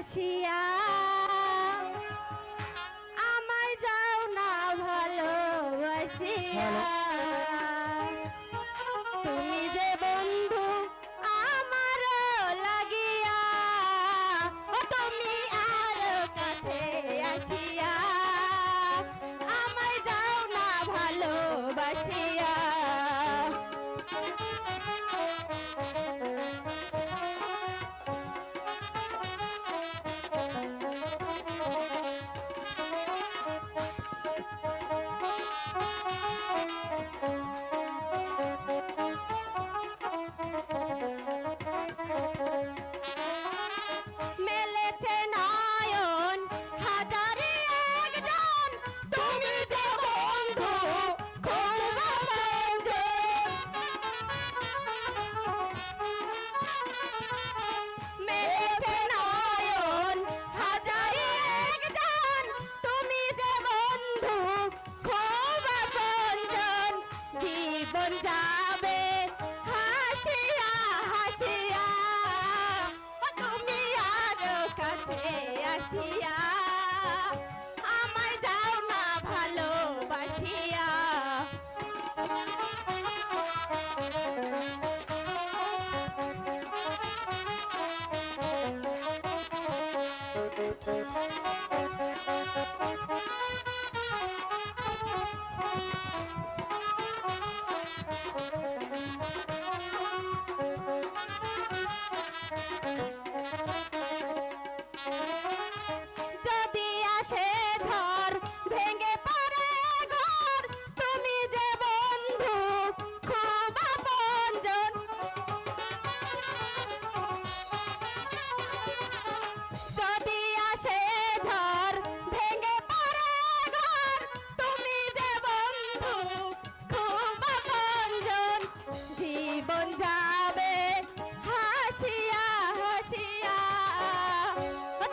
আসিয়া আমায় যাও না ভালোবাসিয়া।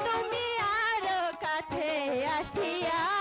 তুমি আর কাছে আসিয়া